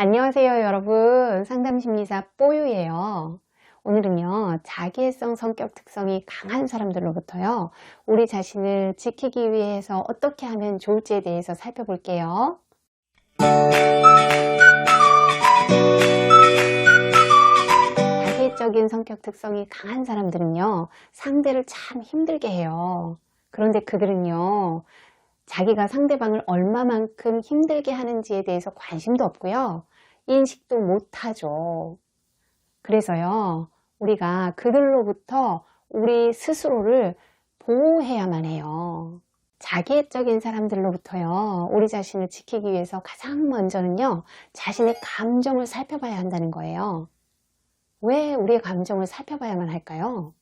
안녕하세요 여러분. 상담심리사 뽀유예요. 오늘은요 자기애성 성격 특성이 강한 사람들로부터요 우리 자신을 지키기 위해서 어떻게 하면 좋을지에 대해서 살펴볼게요. 자기애적인 성격 특성이 강한 사람들은요 상대를 참 힘들게 해요. 그런데 그들은요 자기가 상대방을 얼마만큼 힘들게 하는지에 대해서 관심도 없고요. 인식도 못하죠. 그래서요. 우리가 그들로부터 우리 스스로를 보호해야만 해요. 자기애적인 사람들로부터요. 우리 자신을 지키기 위해서 가장 먼저는요. 자신의 감정을 살펴봐야 한다는 거예요. 왜 우리의 감정을 살펴봐야만 할까요?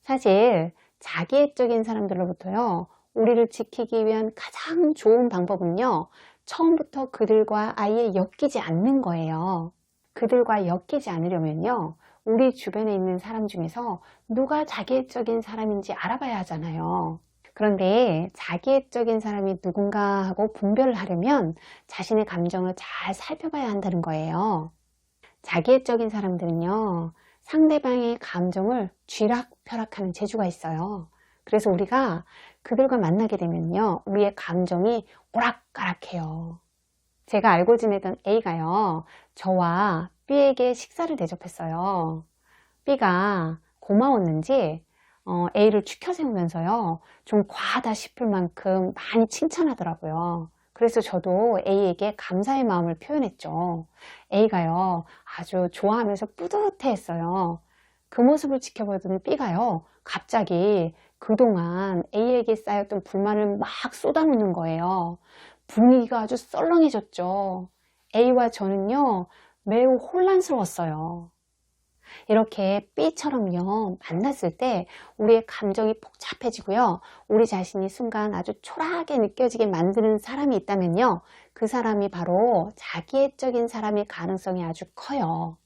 사실 자기애적인 사람들로부터요. 우리를 지키기 위한 가장 좋은 방법은요. 처음부터 그들과 아예 엮이지 않는 거예요. 그들과 엮이지 않으려면요. 우리 주변에 있는 사람 중에서 누가 자기애적인 사람인지 알아봐야 하잖아요. 그런데 자기애적인 사람이 누군가 하고 분별을 하려면 자신의 감정을 잘 살펴봐야 한다는 거예요. 자기애적인 사람들은요. 상대방의 감정을 쥐락펴락하는 재주가 있어요. 그래서 우리가 그들과 만나게 되면요. 우리의 감정이 오락가락해요. 제가 알고 지내던 A가요. 저와 B에게 식사를 대접했어요. B가 고마웠는지 어, A를 추켜 세우면서요. 좀 과하다 싶을 만큼 많이 칭찬하더라고요. 그래서 저도 A에게 감사의 마음을 표현했죠. A가요. 아주 좋아하면서 뿌듯해 했어요. 그 모습을 지켜보던 B가요. 갑자기 그동안 A에게 쌓였던 불만을 막 쏟아놓는 거예요. 분위기가 아주 썰렁해졌죠. A와 저는요, 매우 혼란스러웠어요. 이렇게 B처럼요, 만났을 때 우리의 감정이 복잡해지고요, 우리 자신이 순간 아주 초라하게 느껴지게 만드는 사람이 있다면요, 그 사람이 바로 자기애적인 사람일 가능성이 아주 커요.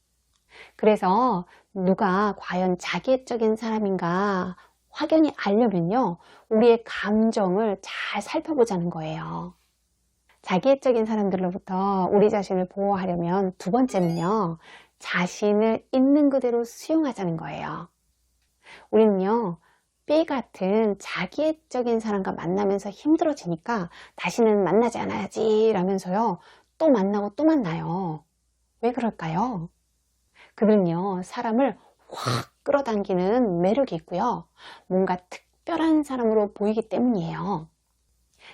그래서 누가 과연 자기애적인 사람인가 확연히 알려면요. 우리의 감정을 잘 살펴보자는 거예요. 자기애적인 사람들로부터 우리 자신을 보호하려면 두 번째는요. 자신을 있는 그대로 수용하자는 거예요. 우리는요. B 같은 자기애적인 사람과 만나면서 힘들어지니까 다시는 만나지 않아야지 라면서요. 또 만나고 또 만나요. 왜 그럴까요? 그들은요. 사람을 확 끌어당기는 매력이 있고요. 뭔가 특별한 사람으로 보이기 때문이에요.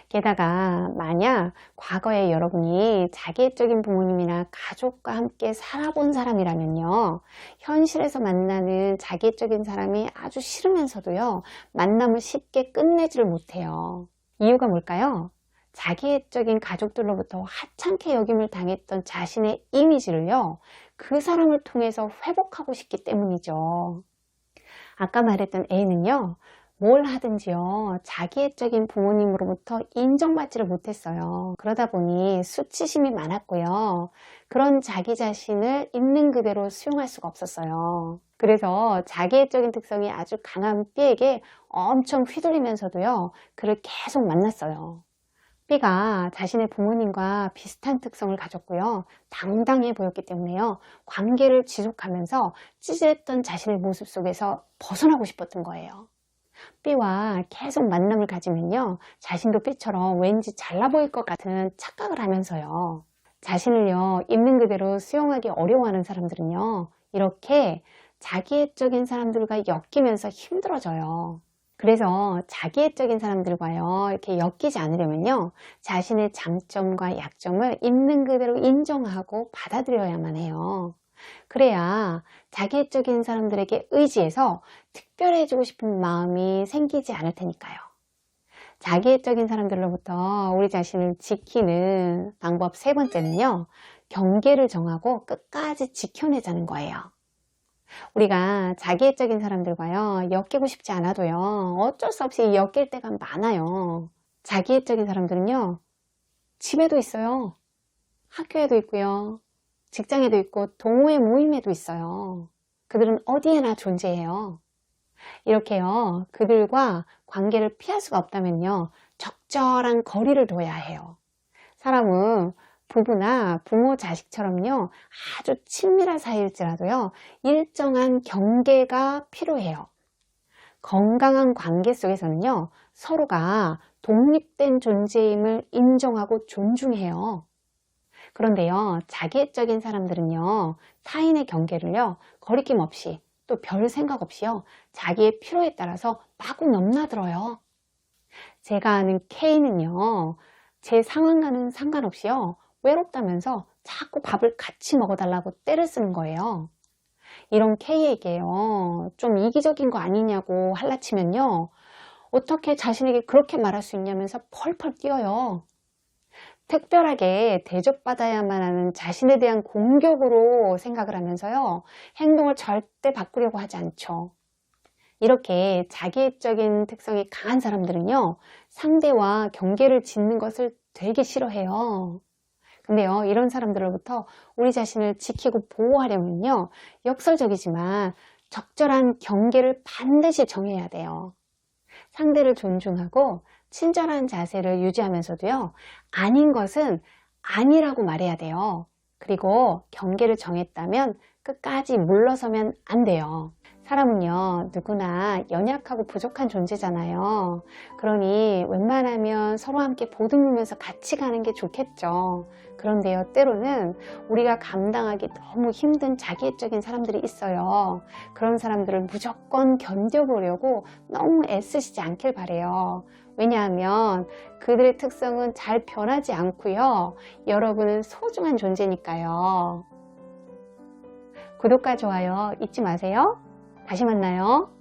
게다가 만약 과거에 여러분이 자기애적인 부모님이나 가족과 함께 살아본 사람이라면요. 현실에서 만나는 자기애적인 사람이 아주 싫으면서도요. 만남을 쉽게 끝내지를 못해요. 이유가 뭘까요? 자기애적인 가족들로부터 하찮게 여김을 당했던 자신의 이미지를요. 그 사람을 통해서 회복하고 싶기 때문이죠. 아까 말했던 A는요. 뭘 하든지요. 자기애적인 부모님으로부터 인정받지를 못했어요. 그러다 보니 수치심이 많았고요. 그런 자기 자신을 있는 그대로 수용할 수가 없었어요. 그래서 자기애적인 특성이 아주 강한 B에게 엄청 휘둘리면서도요. 그를 계속 만났어요. B가 자신의 부모님과 비슷한 특성을 가졌고요. 당당해 보였기 때문에요. 관계를 지속하면서 찌질했던 자신의 모습 속에서 벗어나고 싶었던 거예요. B와 계속 만남을 가지면요. 자신도 B처럼 왠지 잘나 보일 것 같은 착각을 하면서요. 자신을요. 있는 그대로 수용하기 어려워하는 사람들은요. 이렇게 자기애적인 사람들과 엮이면서 힘들어져요. 그래서 자기애적인 사람들과요. 이렇게 엮이지 않으려면요. 자신의 장점과 약점을 있는 그대로 인정하고 받아들여야만 해요. 그래야 자기애적인 사람들에게 의지해서 특별해지고 싶은 마음이 생기지 않을 테니까요. 자기애적인 사람들로부터 우리 자신을 지키는 방법 세 번째는요. 경계를 정하고 끝까지 지켜내자는 거예요 우리가 자기애적인 사람들과요 엮이고 싶지 않아도요 어쩔 수 없이 엮일 때가 많아요. 자기애적인 사람들은요 집에도 있어요. 학교에도 있고요. 직장에도 있고 동호회 모임에도 있어요. 그들은 어디에나 존재해요. 이렇게요 그들과 관계를 피할 수가 없다면요 적절한 거리를 둬야 해요. 사람은 부부나 부모 자식처럼요, 아주 친밀한 사이일지라도요, 일정한 경계가 필요해요. 건강한 관계 속에서는요, 서로가 독립된 존재임을 인정하고 존중해요. 그런데요, 자기애적인 사람들은요, 타인의 경계를요, 거리낌 없이 또 별 생각 없이요, 자기의 필요에 따라서 마구 넘나들어요. 제가 아는 K는요, 제 상황과는 상관없이요, 외롭다면서 자꾸 밥을 같이 먹어달라고 떼를 쓰는 거예요. 이런 K에게요, 좀 이기적인 거 아니냐고 할라치면요, 어떻게 자신에게 그렇게 말할 수 있냐면서 펄펄 뛰어요. 특별하게 대접받아야만 하는 자신에 대한 공격으로 생각을 하면서요, 행동을 절대 바꾸려고 하지 않죠. 이렇게 자기애적인 특성이 강한 사람들은요, 상대와 경계를 짓는 것을 되게 싫어해요. 근데요, 이런 사람들로부터 우리 자신을 지키고 보호하려면요, 역설적이지만 적절한 경계를 반드시 정해야 돼요. 상대를 존중하고 친절한 자세를 유지하면서도요, 아닌 것은 아니라고 말해야 돼요. 그리고 경계를 정했다면 끝까지 물러서면 안 돼요. 사람은요, 누구나 연약하고 부족한 존재잖아요. 그러니 웬만하면 서로 함께 보듬으면서 같이 가는 게 좋겠죠. 그런데요, 때로는 우리가 감당하기 너무 힘든 자기애적인 사람들이 있어요. 그런 사람들을 무조건 견뎌보려고 너무 애쓰시지 않길 바래요. 왜냐하면 그들의 특성은 잘 변하지 않고요. 여러분은 소중한 존재니까요. 구독과 좋아요 잊지 마세요. 다시 만나요.